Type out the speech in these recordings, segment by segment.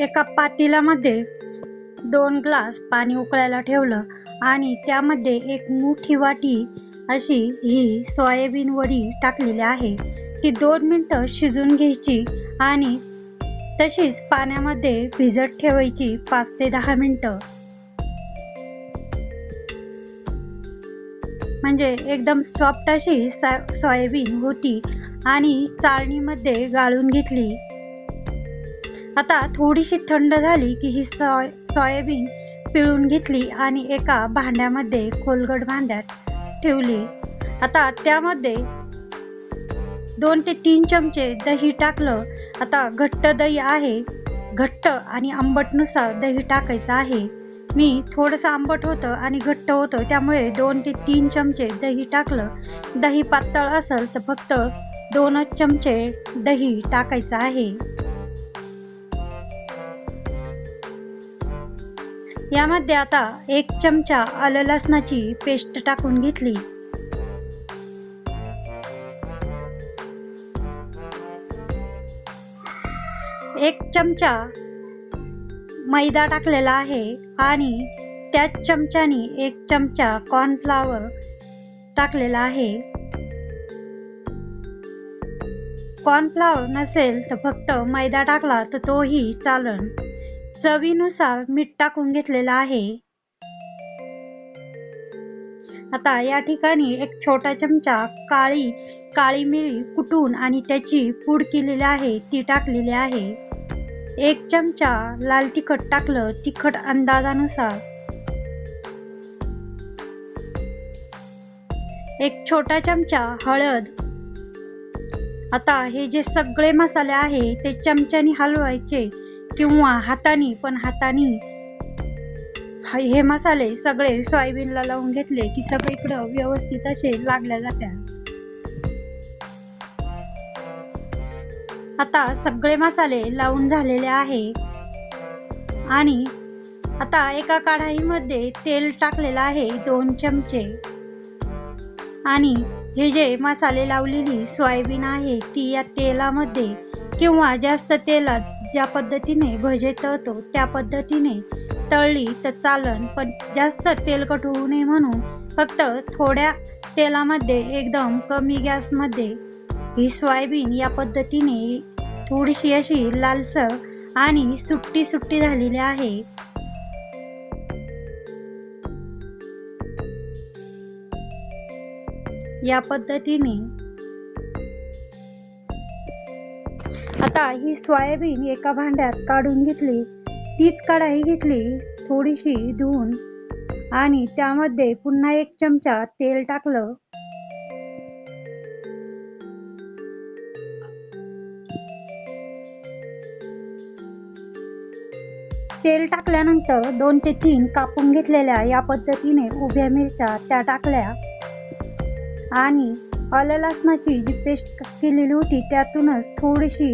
एका पातेल्यामध्ये दोन ग्लास पाणी उकळायला ठेवलं आणि त्यामध्ये एक मोठी वाटी अशी ही सोयाबीन वडी टाकलेली आहे. ती दोन मिनटं शिजून घ्यायची आणि तशीच पाण्यामध्ये भिजत ठेवायची पाच ते दहा मिनटं. म्हणजे एकदम सॉफ्ट अशी सा सोयाबीन होती आणि चाळणीमध्ये गाळून घेतली. आता थोडीशी थंड झाली की ही सॉय सोयाबीन पिळून घेतली आणि एका भांड्यामध्ये खोलगट भांड्यात ठेवली. आता त्यामध्ये दोन ते तीन चमचे दही टाकलं. आता घट्ट दही आहे. घट्ट आणि आंबटनुसार दही टाकायचं आहे. मी थोडंसं आंबट होतं आणि घट्ट होतं त्यामुळे दोन ते तीन चमचे दही टाकलं. दही पातळ असेल तर फक्त दोनच चमचे दही टाकायचं आहे. यामध्ये आता एक चमचा आलं लसणाची पेस्ट टाकून घेतली. एक चमचा मैदा टाकलेला आहे आणि त्याच चमच्याने एक चमचा कॉर्नफ्लावर टाकलेला आहे. कॉर्नफ्लावर नसेल तर फक्त मैदा टाकला तर तोही चालन. चवीनुसार मीठ टाकून घेतलेलं आहे. आता या ठिकाणी एक छोटा चमचा काळी काळी मिरी कुटून आणि त्याची पूड केलेली आहे ती टाकलेली आहे. एक चमचा लाल तिखट टाकलं तिखट अंदाजानुसार. एक छोटा चमचा हळद. आता हे जे सगळे मसाले आहे ते चमच्यानी हलवायचे. किंवा हाताने पण हाताने. हे मसाले सगळे सोयाबीनला लावून घेतले की सगळीकडं व्यवस्थित असे लागल्या जात्या. आता सगळे मसाले लावून झालेले आहे. आणि आता एका कढाईमध्ये तेल टाकलेलं आहे दोन चमचे. आणि हे जे मसाले लावलेली सोयाबीन आहे ती या तेलामध्ये किंवा जास्त तेलात ज्या पद्धतीने भजे तळतो त्या पद्धतीने तळली तर चालन पण जास्त तेलकट होऊ नये म्हणून फक्त थोड्या तेलामध्ये एकदम कमी गॅसमध्ये ही सोयाबीन या पद्धतीने थोडीशी अशी लालसर आणि सुट्टी सुट्टी झालेली आहे. या पद्धतीने आता ही सोयाबीन एका भांड्यात काढून घेतली. तीच कढाई घेतली थोडीशी धुवून. आणि त्यामध्ये पुन्हा एक चमचा तेल टाकलं. तेल टाकल्यानंतर दोन ते तीन कापून घेतलेल्या या पद्धतीने उभ्या मिरच्या त्या टाकल्या. आणि आलं लसणाची जी पेस्ट केलेली होती त्यातूनच थोडीशी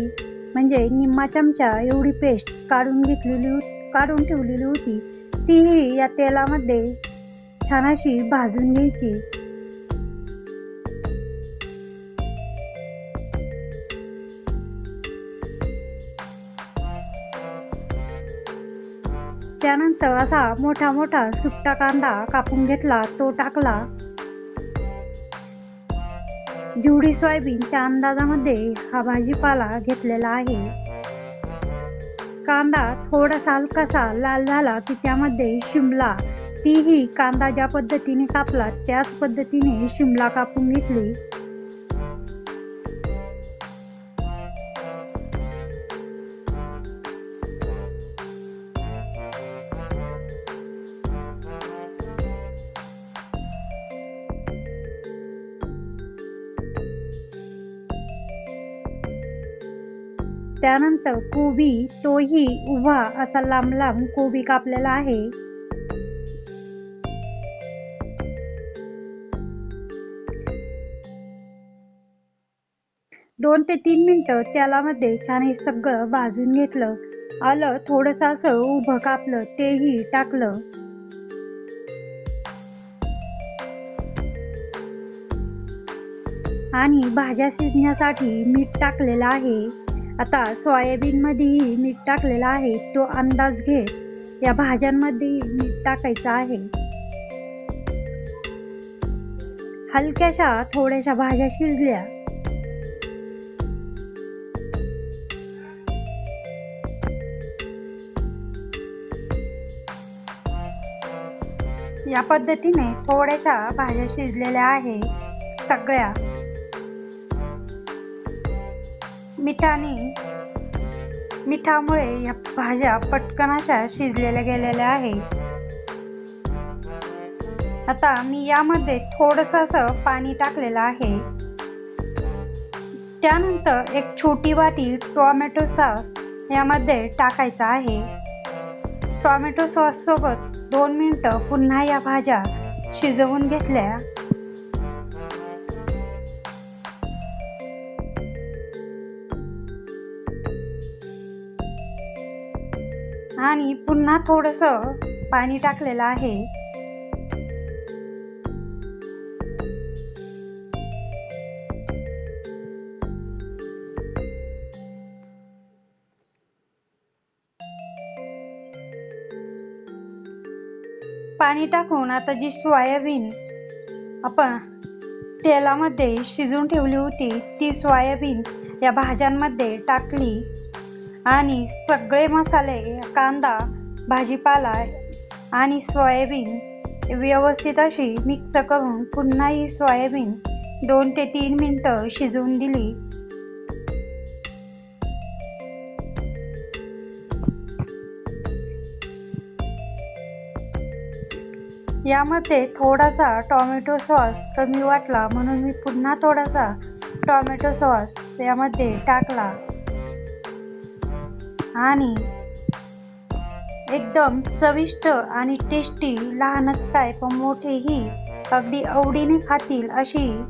म्हणजे निम्मा चमचा एवढी पेस्ट काढून घेतलेली काढून ठेवलेली होती. तीही या तेलामध्ये छान अशी भाजून घ्यायची. त्यानंतर असा मोठा मोठा सुट्टा कांदा कापून घेतला तो टाकला. जेवढी सोयाबीनच्या अंदाजामध्ये हा भाजीपाला घेतलेला आहे. कांदा थोडासा हलकासा लाल झाला की त्यामध्ये शिमला तीही कांदा ज्या पद्धतीने कापला त्याच पद्धतीने शिमला कापून घेतली. त्यानंतर कोबी तोही उभा असा लांब लांब कोबी कापलेला आहे. दोन ते तीन मिनटं तेलामध्ये छान हे सगळं भाजून घेतलं. आलं थोडंसं असं उभं कापलं तेही टाकलं. आणि भाज्या शिजण्यासाठी मीठ टाकलेलं आहे. आता सोयाबीनमध्येही मीठ टाकलेलं आहे. तो अंदाज घेत या भाज्यांमध्येही मीठ टाकायचं आहे. हलक्याशा थोड्याशा भाज्या शिजल्या. या पद्धतीने थोड्याशा भाज्या शिजलेल्या आहे सगळ्या मिठाने मिठामुळे या भाज्या पटकन अशा शिजलेल्या गेलेल्या आहे आता मी यामध्ये थोडस असं पाणी टाकलेलं आहे. त्यानंतर एक छोटी वाटी टोमॅटो सॉस यामध्ये टाकायचा आहे. टोमॅटो सॉस सोबत दोन मिनटं पुन्हा या भाज्या शिजवून घेतल्या. आणि पुन्हा थोडस पाणी टाकलेलं आहे. पाणी टाकून आता जी सोयाबीन आपण तेलामध्ये शिजून ठेवली होती ती सोयाबीन या भाज्यांमध्ये टाकली. आणि सगळे मसाले कांदा भाजीपाला आणि सोयाबीन व्यवस्थित अशी मिक्स करून पुन्हा ही सोयाबीन दोन ते तीन मिनटं शिजवून दिली. यामध्ये थोडासा टॉमॅटो सॉस कमी वाटला म्हणून मी पुन्हा थोडासा टॉमॅटो सॉस यामध्ये टाकला. आणि एकदम चविष्ट आणि टेस्टी लहानच काय पण मोठेही अगदी आवडीने खातील अशी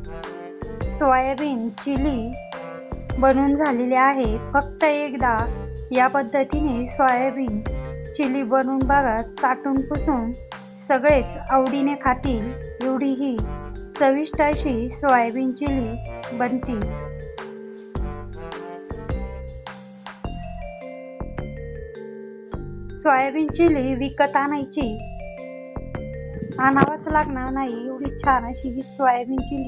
सोयाबीन चिली बनून झालेली आहे. फक्त एकदा या पद्धतीने सोयाबीन चिली बनवून बघा. चाटून पुसून सगळेच आवडीने खातील एवढी ही चविष्ट अशी सोयाबीन चिली बनतील. सोयाबीन चिली विकत आणायची. आणावंच लागणार नाही. एवढी छान अशी ही सोयाबीन चिली.